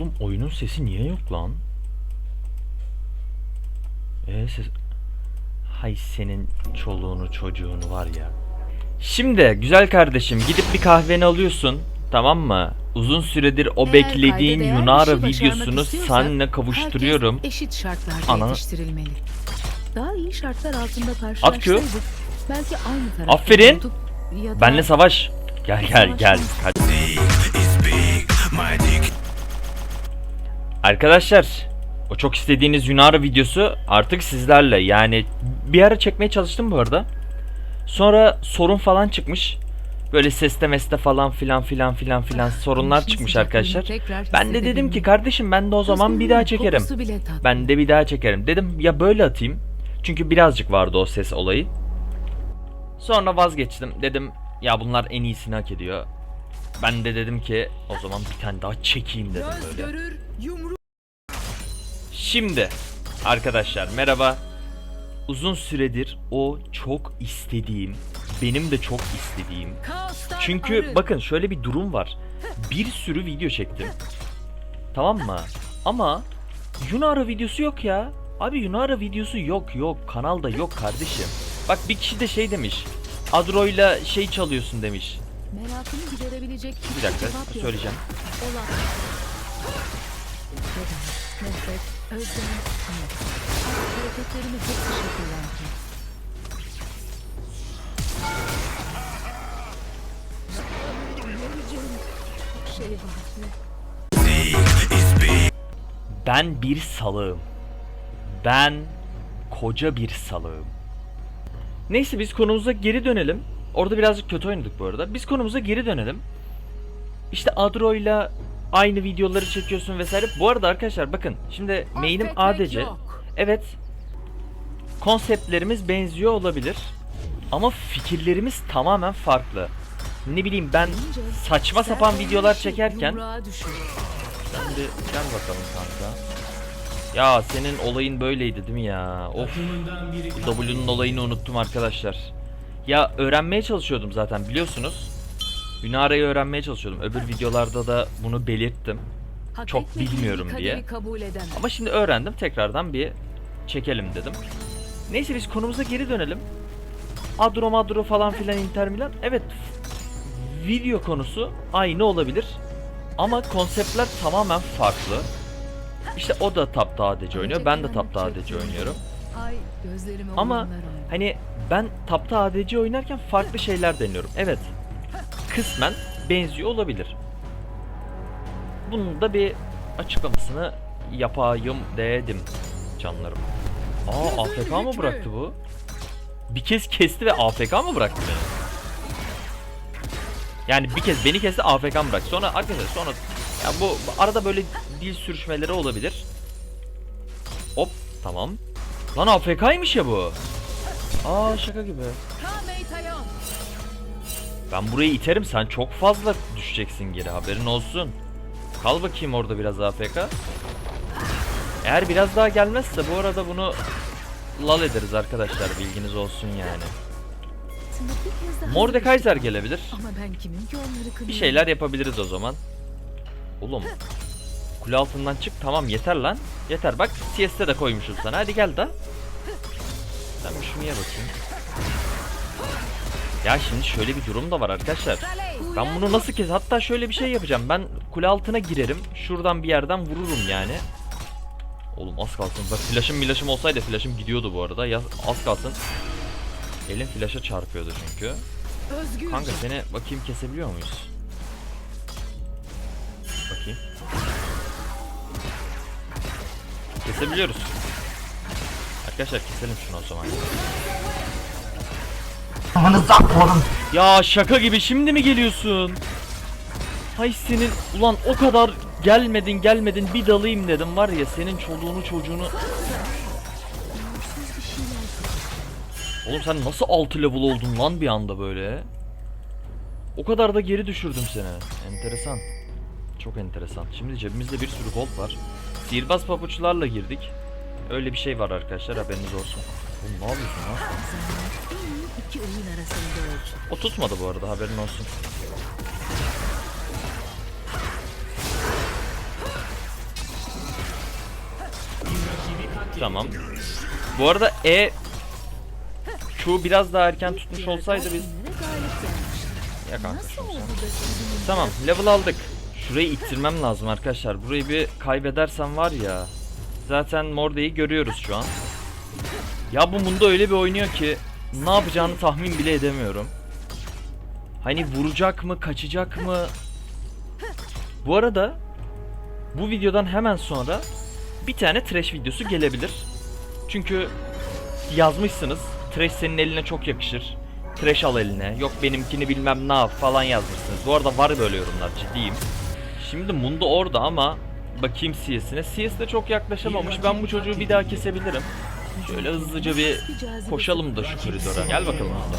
Oğlum oyunun sesi niye yok lan? Ee ses... Hay senin çoluğunu çocuğunu var ya. Şimdi güzel kardeşim gidip bir kahveni alıyorsun. Tamam mı? Uzun süredir o Eğer beklediğin kayda değer bir Yunara şey başarmak videosunu istiyorsak, seninle kavuşturuyorum. Herkes eşit şartlarda Ana- yetiştirilmeli. Daha iyi şartlar altında karşılaşsaydık belki aynı tarafta Aferin. tutup ya da Benle savaş. Gel gel gel. Hadi. Arkadaşlar o çok istediğiniz Yunara videosu artık sizlerle. Yani bir ara çekmeye çalıştım bu arada. Sonra sorun falan çıkmış. Böyle seste meste falan filan filan filan filan sorunlar güneşin çıkmış arkadaşlar. Ben de dedim ki kardeşim ben de o zaman bir daha çekerim. Ben de bir daha çekerim. Dedim ya böyle atayım. Çünkü birazcık vardı o ses olayı. Sonra vazgeçtim. Dedim ya bunlar en iyisini hak ediyor. Ben de dedim ki o zaman bir tane daha çekeyim dedim böyle. Şimdi arkadaşlar merhaba. Uzun süredir o çok istediğim, benim de çok istediğim. Çünkü bakın şöyle bir durum var. Bir sürü video çektim. Tamam mı? Ama Yunara videosu yok ya. Abi Yunara videosu yok yok. Kanalda yok kardeşim. Bak bir kişi de şey demiş. Adro'yla şey çalıyorsun demiş. Merakını giderebilecek Bir dakika cevap yok. söyleyeceğim. Olan. Keder, nefret, özlem, umut. Hareketlerimi şekillendi. Şey var. Ben bir salığım. Ben koca bir salığım. Neyse biz konumuza geri dönelim. Orada birazcık kötü oynadık bu arada. Biz konumuza geri dönelim. İşte Adro'yla aynı videoları çekiyorsun vesaire. Bu arada arkadaşlar bakın şimdi main'im ADC. Evet. Konseptlerimiz benziyor olabilir. Ama fikirlerimiz tamamen farklı. Ne bileyim ben saçma sapan videolar çekerken. Sen bir gel bakalım kanka. Ya senin olayın böyleydi değil mi ya? Of. W'nun olayını unuttum arkadaşlar. Ya öğrenmeye çalışıyordum zaten biliyorsunuz. Ünara'yı öğrenmeye çalışıyordum. Öbür videolarda da bunu belirttim. Çok bilmiyorum diye. Ama şimdi öğrendim. Tekrardan bir çekelim dedim. Neyse biz konumuza geri dönelim. Adro Madro falan filan Inter Milan. Evet. Video konusu aynı olabilir. Ama konseptler tamamen farklı. İşte o da Top ADC oynuyor. Ben de Top ADC oynuyorum. Ama hani ben Top ADC oynarken farklı şeyler deniyorum. Evet. Kısmen benziyor olabilir. Bunun da bir açıklamasını yapayım dedim canlarım. Aa AFK mı bıraktı bu? Bir kez kesti ve AFK mı bıraktı beni? Yani bir kez beni kesti AFK mı bıraktı? Sonra arkadaşlar sonra ya bu arada böyle dil sürüşmeleri olabilir. Hop tamam. Lan AFK'ymış ya bu. Aa şaka gibi. Ben burayı iterim sen çok fazla düşeceksin geri haberin olsun. Kal bakayım orada biraz AFK. Eğer biraz daha gelmezse bu arada bunu lal ederiz arkadaşlar bilginiz olsun yani. Mordekaiser gelebilir. Bir şeyler yapabiliriz o zaman. Oğlum. Kule altından çık tamam yeter lan. Yeter bak CS'de de koymuşum sana hadi gel da. Ben bir şunu bakayım. Ya şimdi şöyle bir durum da var arkadaşlar. Ben bunu nasıl kes? Hatta şöyle bir şey yapacağım. Ben kule altına girerim. Şuradan bir yerden vururum yani. Oğlum az kalsın. Bak flash'ım milaşım olsaydı flash'ım gidiyordu bu arada. Ya az kalsın. Elim flash'a çarpıyordu çünkü. Özgürce. Kanka seni bakayım kesebiliyor muyuz? Bakayım. Kesebiliyoruz. Arkadaşlar keselim şunu o zaman. Amanıza koyun. Ya şaka gibi şimdi mi geliyorsun? Hay senin ulan o kadar gelmedin gelmedin bir dalayım dedim var ya senin çoluğunu çocuğunu Oğlum sen nasıl 6 level oldun lan bir anda böyle? O kadar da geri düşürdüm seni. Enteresan. Çok enteresan. Şimdi cebimizde bir sürü gold var. Sihirbaz pabuçlarla girdik. Öyle bir şey var arkadaşlar haberiniz olsun. Oğlum ne yapıyorsun lan? O tutmadı bu arada haberin olsun. Tamam. Bu arada E Q biraz daha erken tutmuş olsaydı biz Ya kanka Tamam level aldık. Şurayı ittirmem lazım arkadaşlar. Burayı bir kaybedersem var ya. Zaten Morde'yi görüyoruz şu an. Ya bu Mundo öyle bir oynuyor ki ne yapacağını tahmin bile edemiyorum. Hani vuracak mı, kaçacak mı? Bu arada bu videodan hemen sonra bir tane trash videosu gelebilir. Çünkü yazmışsınız. Trash senin eline çok yakışır. Trash al eline. Yok benimkini bilmem ne yap falan yazmışsınız. Bu arada var böyle yorumlar ciddiyim. Şimdi Mundo orada ama bakayım CS'ine. CS de çok yaklaşamamış. Ben bu çocuğu bir daha kesebilirim. Şöyle hızlıca bir koşalım da şu koridora. Gel bakalım Mundo.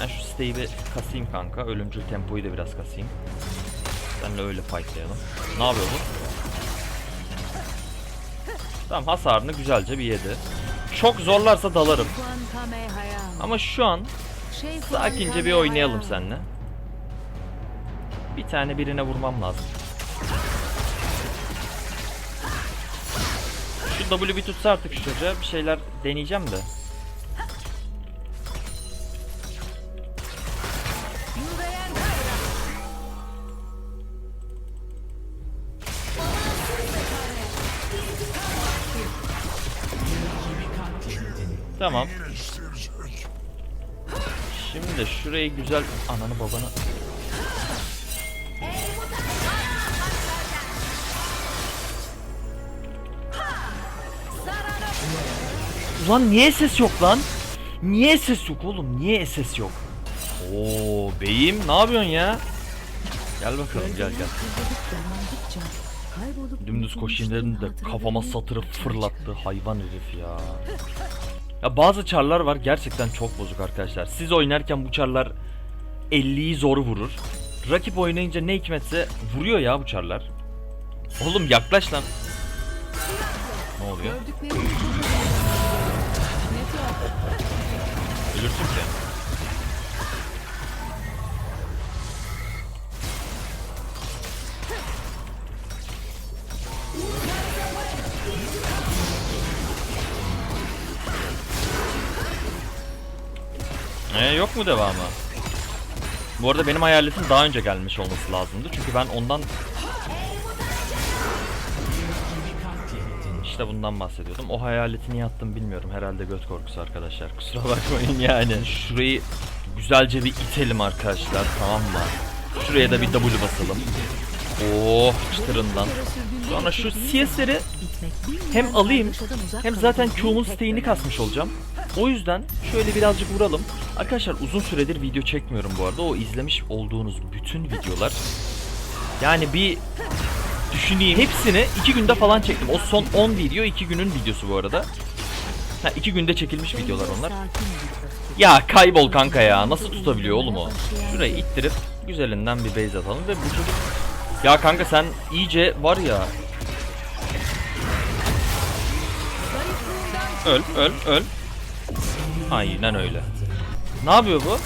Ben şu siteyi bir kasayım kanka. Ölümcül tempoyu da biraz kasayım. Seninle öyle fightlayalım. Ne yapıyor bu? Tamam hasarını güzelce bir yedi. Çok zorlarsa dalarım. Ama şu an sakince bir oynayalım seninle. Bir tane birine vurmam lazım. Şu W bir tutsa artık şu çocuğa bir şeyler deneyeceğim de. Tamam. Şimdi şurayı güzel ananı babanı. Ulan niye ses yok lan? Niye ses yok oğlum? Niye ses yok? Oo beyim ne yapıyorsun ya? Gel bakalım gel gel. Dümdüz koşayım dedim de kafama ortaya fırlattı hayvan herif ya. Ya bazı çarlar var gerçekten çok bozuk arkadaşlar. Siz oynarken bu çarlar 50'yi zor vurur. Rakip oynayınca ne hikmetse vuruyor ya bu çarlar. Oğlum yaklaş lan. Ne oluyor? Ölürsün ki. Ee, yok mu devamı? Bu arada benim hayaletim daha önce gelmiş olması lazımdı. Çünkü ben ondan... İşte bundan bahsediyordum. O hayaleti niye attım bilmiyorum. Herhalde göt korkusu arkadaşlar. Kusura bakmayın yani. Şurayı güzelce bir itelim arkadaşlar. Tamam mı? Şuraya da bir W basalım. Oh çıtırından. Sonra şu CS'leri hem alayım hem zaten Q'mun steyini kasmış olacağım. O yüzden şöyle birazcık vuralım. Arkadaşlar uzun süredir video çekmiyorum bu arada. O izlemiş olduğunuz bütün videolar. Yani bir düşüneyim. Hepsini iki günde falan çektim. O son 10 video iki günün videosu bu arada. Ha iki günde çekilmiş videolar onlar. Ya kaybol kanka ya. Nasıl tutabiliyor oğlum o? Şurayı ittirip güzelinden bir base atalım ve bu çocuk... Ya kanka sen iyice var ya... Öl, öl, öl. Aynen öyle. Ne yapıyor bu?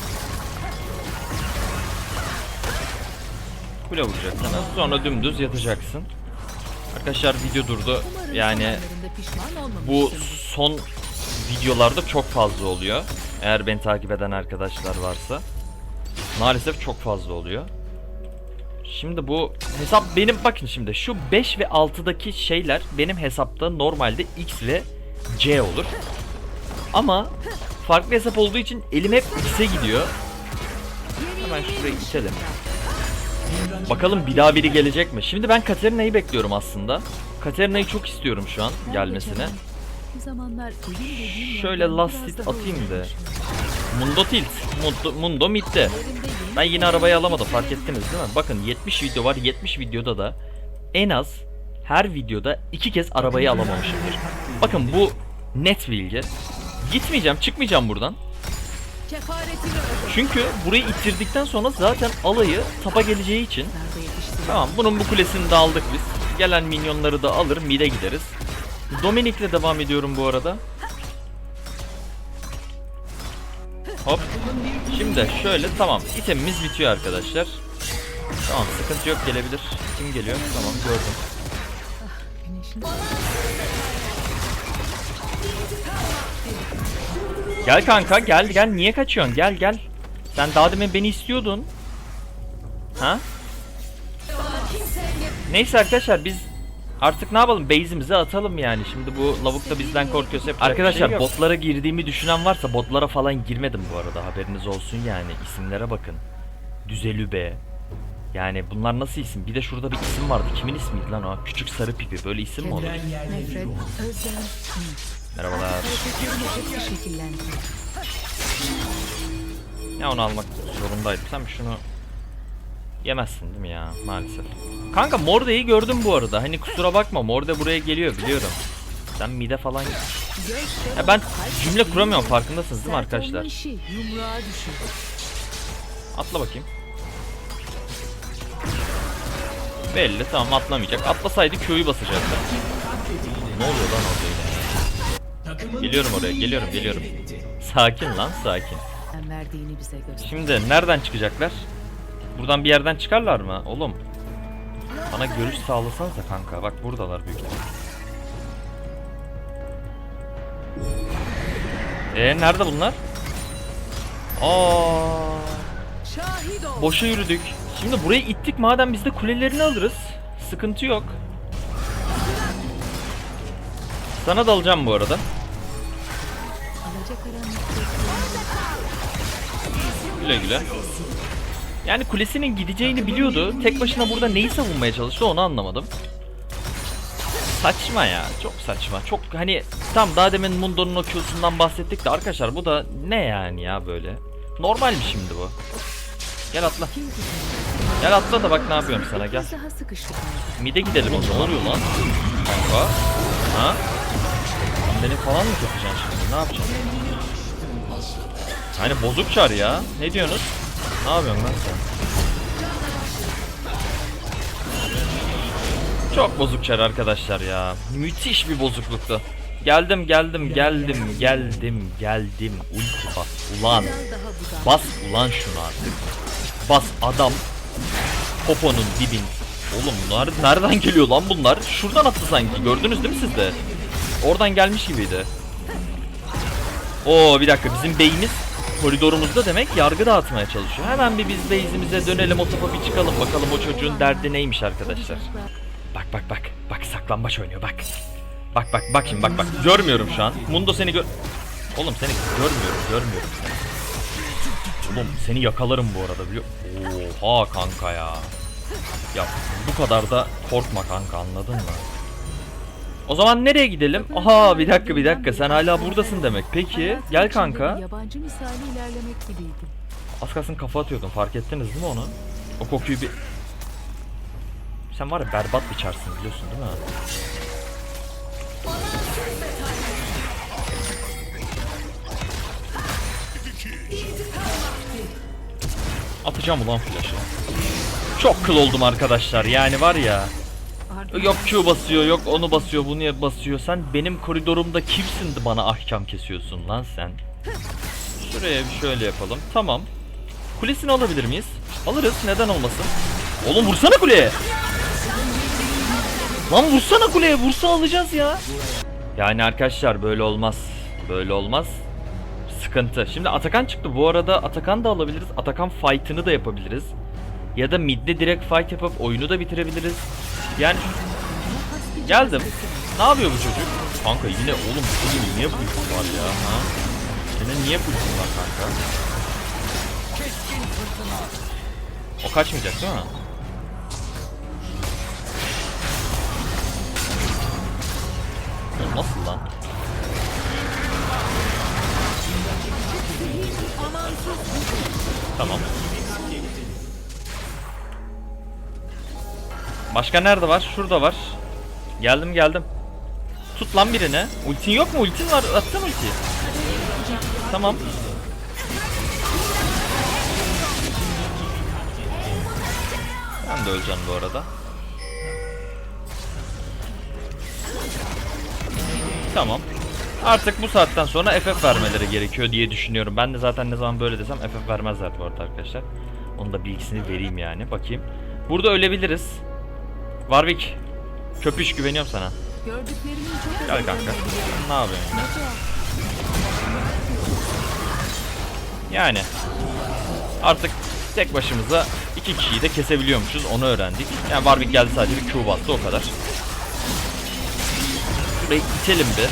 Kule vuracak. Sonra dümdüz yatacaksın. Arkadaşlar video durdu. Yani bu son videolarda çok fazla oluyor. Eğer beni takip eden arkadaşlar varsa. Maalesef çok fazla oluyor. Şimdi bu hesap benim bakın şimdi şu 5 ve 6'daki şeyler benim hesapta normalde X ve C olur. Ama farklı hesap olduğu için elim hep X'e gidiyor. Hemen şurayı itelim. Bakalım bir daha biri gelecek mi? Şimdi ben Katerina'yı bekliyorum aslında. Katerina'yı çok istiyorum şu an dediğim Şöyle last hit atayım da. Mundo tilt. Mundo, Mundo midde. Ben yine arabayı alamadım fark ettiniz değil mi? Bakın 70 video var 70 videoda da en az her videoda iki kez arabayı alamamışımdır. Bakın bu net bilgi. Gitmeyeceğim çıkmayacağım buradan. Çünkü burayı ittirdikten sonra zaten alayı tapa geleceği için Tamam bunun bu kulesini de aldık biz. Gelen minyonları da alır mid'e gideriz. Dominik'le devam ediyorum bu arada. Hop. Şimdi şöyle tamam itemimiz bitiyor arkadaşlar. Tamam sıkıntı yok gelebilir. Kim geliyor? Tamam gördüm. Gel kanka gel gel niye kaçıyorsun gel gel. Sen daha demin beni istiyordun. Ha? Neyse arkadaşlar biz artık ne yapalım base'imize atalım yani. Şimdi bu lavuk da bizden korkuyorsa yapacak bir Arkadaşlar, şey yok. botlara girdiğimi düşünen varsa botlara falan girmedim bu arada haberiniz olsun yani. isimlere bakın. Düzelübe. Yani bunlar nasıl isim? Bir de şurada bir isim vardı. Kimin ismiydi lan o? Küçük sarı pipi. Böyle isim mi olur? Nefret, özlem, Merhabalar. Ya onu almak zorundaydım. Sen şunu yemezsin değil mi ya? Maalesef. Kanka Morde'yi gördüm bu arada. Hani kusura bakma Morde buraya geliyor biliyorum. Sen mide falan... Ya ben cümle kuramıyorum farkındasınız değil mi arkadaşlar? Atla bakayım. Belli tamam atlamayacak. Atlasaydı köyü basacaktı. Ne oluyor lan orada? Geliyorum oraya geliyorum geliyorum. Sakin lan sakin. Sen verdiğini bize göster. Şimdi nereden çıkacaklar? Buradan bir yerden çıkarlar mı? Oğlum. Bana görüş sağlasanıza kanka. Bak buradalar büyük ihtimal. Ee nerede bunlar? Aa, boşa yürüdük. Şimdi burayı ittik madem biz de kulelerini alırız. Sıkıntı yok. Sana dalacağım bu arada. Güle güle. Yani kulesinin gideceğini biliyordu. Tek başına burada neyi savunmaya çalıştı onu anlamadım. Saçma ya. Çok saçma. Çok hani tam daha demin Mundo'nun o Q'sundan bahsettik de arkadaşlar bu da ne yani ya böyle. Normal mi şimdi bu? Gel atla. Gel atla da bak ne yapıyorum sana gel. Mide gidelim o zaman. Ne oluyor lan? Kanka. Ha? Beni falan mı yapacaksın şimdi? Ne yapacaksın? Hani bozuk çar ya. Ne diyorsunuz? Ne yapıyorsun lan sen? Çok bozuk çar arkadaşlar ya. Müthiş bir bozukluktu. Geldim geldim geldim geldim geldim. Ulti bas ulan. Bas ulan şunu artık. Bas adam. Poponun dibin. Oğlum bunlar nereden geliyor lan bunlar? Şuradan attı sanki. Gördünüz değil mi siz de? Oradan gelmiş gibiydi. Oo bir dakika bizim beyimiz koridorumuzda demek yargı dağıtmaya çalışıyor. Hemen bir biz base'imize dönelim o topa bir çıkalım bakalım o çocuğun derdi neymiş arkadaşlar. Bak bak bak bak saklambaç oynuyor bak. Bak bak bak şimdi bak bak görmüyorum şu an. Mundo seni gör... Oğlum seni görmüyorum görmüyorum. Oğlum seni yakalarım bu arada biliyor Oha kanka ya. Ya bu kadar da korkma kanka anladın mı? O zaman nereye gidelim? Aha bir dakika bir dakika sen hala buradasın demek. Peki gel kanka. Yabancı misali ilerlemek gibiydi. Az kalsın kafa atıyordun fark ettiniz değil mi onu? O kokuyu bir... Sen var ya berbat bir çarsın biliyorsun değil mi? Atacağım ulan flash'ı. Çok kıl oldum arkadaşlar yani var ya. Yok Q basıyor, yok onu basıyor, bunu basıyor. Sen benim koridorumda kimsin de bana ahkam kesiyorsun lan sen? Şuraya bir şöyle yapalım. Tamam. Kulesini alabilir miyiz? Alırız. Neden olmasın? Oğlum vursana kuleye. Lan vursana kuleye. Vursa alacağız ya. Yani arkadaşlar böyle olmaz. Böyle olmaz. Sıkıntı. Şimdi Atakan çıktı. Bu arada Atakan da alabiliriz. Atakan fight'ını da yapabiliriz. Ya da midde direkt fight yapıp oyunu da bitirebiliriz. Yani geldim. Ne yapıyor bu çocuk? Kanka yine oğlum senin niye pulsun var ya ha? Senin niye pulsun var kanka? O kaçmayacak değil mi? Ya Nasıl lan? Tamam. Başka nerede var? Şurada var. Geldim geldim. Tut lan birini. Ultin yok mu? Ultin var. Atsana ultiyi. Tamam. Ben de öleceğim bu arada. Tamam. Artık bu saatten sonra FF vermeleri gerekiyor diye düşünüyorum. Ben de zaten ne zaman böyle desem FF vermezler bu arada arkadaşlar. Onun da bilgisini vereyim yani. Bakayım. Burada ölebiliriz. Warwick. Köpüş güveniyorum sana. Gördüklerimin çok Gel kanka. Ne yapıyorsun? Yani artık tek başımıza iki kişiyi de kesebiliyormuşuz onu öğrendik. Yani Warwick geldi sadece bir Q bastı o kadar. Şurayı itelim bir.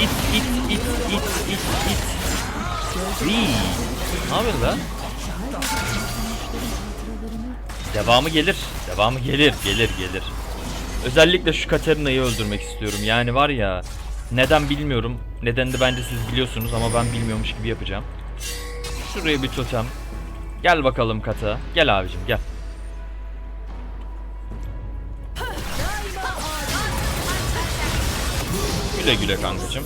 İt it it it it it. Iiii. Ne yapıyorsun lan? Devamı gelir. Devamı gelir. Gelir gelir. Özellikle şu Katerina'yı öldürmek istiyorum. Yani var ya neden bilmiyorum. Neden de bence siz biliyorsunuz ama ben bilmiyormuş gibi yapacağım. Şuraya bir totem. Gel bakalım kata. Gel abicim gel. Güle güle kankacım.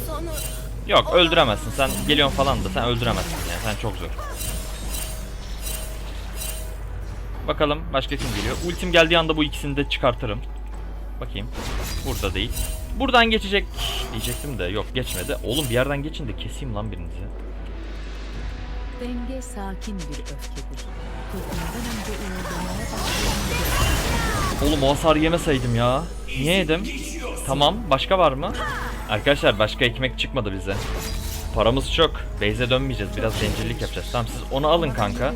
Yok öldüremezsin sen geliyorsun falan da sen öldüremezsin yani sen çok zor. Bakalım başka kim geliyor. Ultim geldiği anda bu ikisini de çıkartırım. Bakayım. Burada değil. Buradan geçecek diyecektim de yok geçmedi. Oğlum bir yerden geçin de keseyim lan birinizi. Denge sakin bir öfkedir. Önce başlayan Oğlum o hasar yemeseydim ya. Niye yedim? Tamam. Başka var mı? Arkadaşlar başka ekmek çıkmadı bize. Paramız çok. Beyze dönmeyeceğiz. Biraz bencillik yapacağız. Tamam siz onu alın kanka.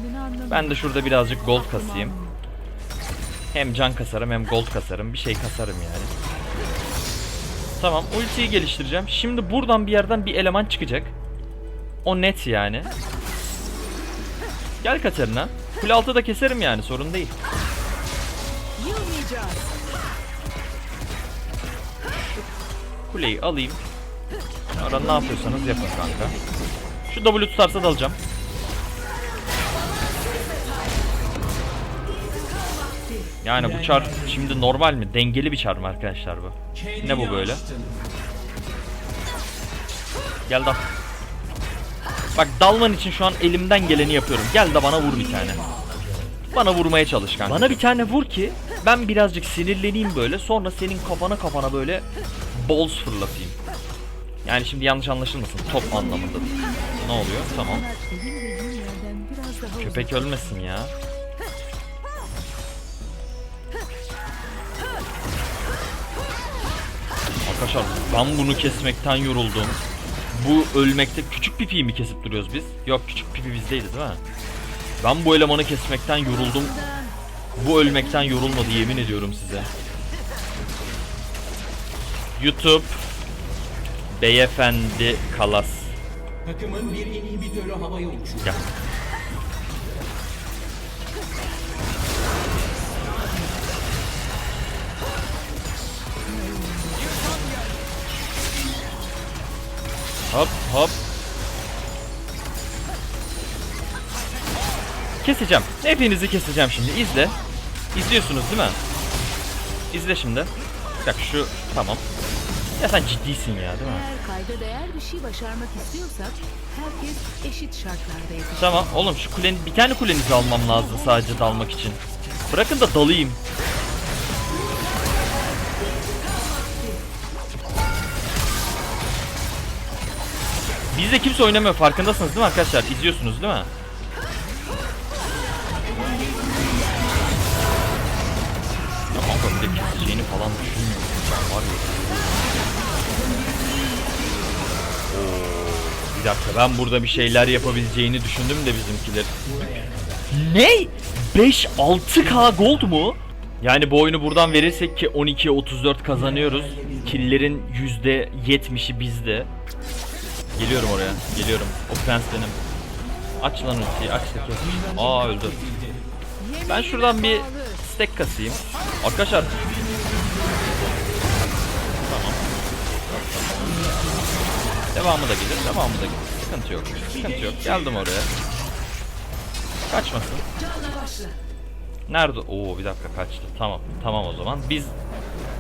Ben de şurada birazcık gold kasayım. Hem can kasarım hem gold kasarım. Bir şey kasarım yani. Tamam ultiyi geliştireceğim. Şimdi buradan bir yerden bir eleman çıkacak. O net yani. Gel Katerina. Kule altı da keserim yani sorun değil. Kuleyi alayım. Sonra ne yapıyorsanız yapın kanka. Şu W tutarsa da alacağım. Yani bu çar şimdi normal mi? Dengeli bir çar mı arkadaşlar bu? Ne bu böyle? Gel dal. Bak dalman için şu an elimden geleni yapıyorum. Gel de bana vur bir tane. Bana vurmaya çalış kanka. Bana bir tane vur ki ben birazcık sinirleneyim böyle. Sonra senin kafana kafana böyle balls fırlatayım. Yani şimdi yanlış anlaşılmasın. Top anlamında. Ne oluyor? Tamam. Köpek ölmesin ya. Arkadaşlar ben bunu kesmekten yoruldum. Bu ölmekte küçük pipiyi mi kesip duruyoruz biz? Yok küçük pipi bizdeydi değil mi? Ben bu elemanı kesmekten yoruldum. Bu ölmekten yorulmadı yemin ediyorum size. YouTube Beyefendi Kalas. Takımın bir inhibitörü havaya uçuyor. Hop hop. Keseceğim. Hepinizi keseceğim şimdi. İzle. İzliyorsunuz değil mi? İzle şimdi. Bak şu tamam. Ya sen ciddisin ya değil mi? Eğer kayda değer bir şey başarmak istiyorsak herkes eşit şartlarda yapacak. Tamam oğlum şu kulen bir tane kulenizi almam lazım sadece dalmak için. Bırakın da dalayım. Bizde kimse oynamıyor farkındasınız değil mi arkadaşlar? İzliyorsunuz değil mi? Ya kanka bir de keseceğini falan düşünmüyorum. Var ya. Bir dakika ben burada bir şeyler yapabileceğini düşündüm de bizimkiler. Ne? 5-6k gold mu? Yani bu oyunu buradan verirsek ki 12'ye 34 kazanıyoruz. Killerin %70'i bizde. Geliyorum oraya. Geliyorum. O prens benim. Aç lan ultiyi. Aç kes. Aa öldü. Ben şuradan bir stack kasayım. Arkadaşlar. Devamı da gelir. Devamı da gelir. Sıkıntı yok. Sıkıntı yok. Geldim oraya. Kaçmasın. Nerede? Oo bir dakika kaçtı. Tamam. Tamam o zaman. Biz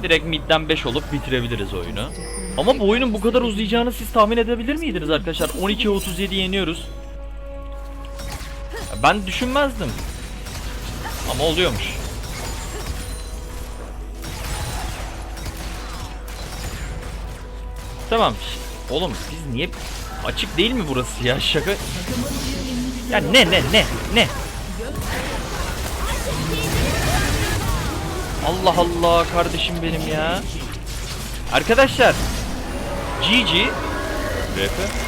direkt midden 5 olup bitirebiliriz oyunu. Ama bu oyunun bu kadar uzayacağını siz tahmin edebilir miydiniz arkadaşlar? 12'ye 37 yeniyoruz. Ben düşünmezdim. Ama oluyormuş. Tamam. Oğlum biz niye açık değil mi burası ya? Şaka. Ya ne ne ne ne? Allah Allah kardeşim benim ya. Arkadaşlar GG RP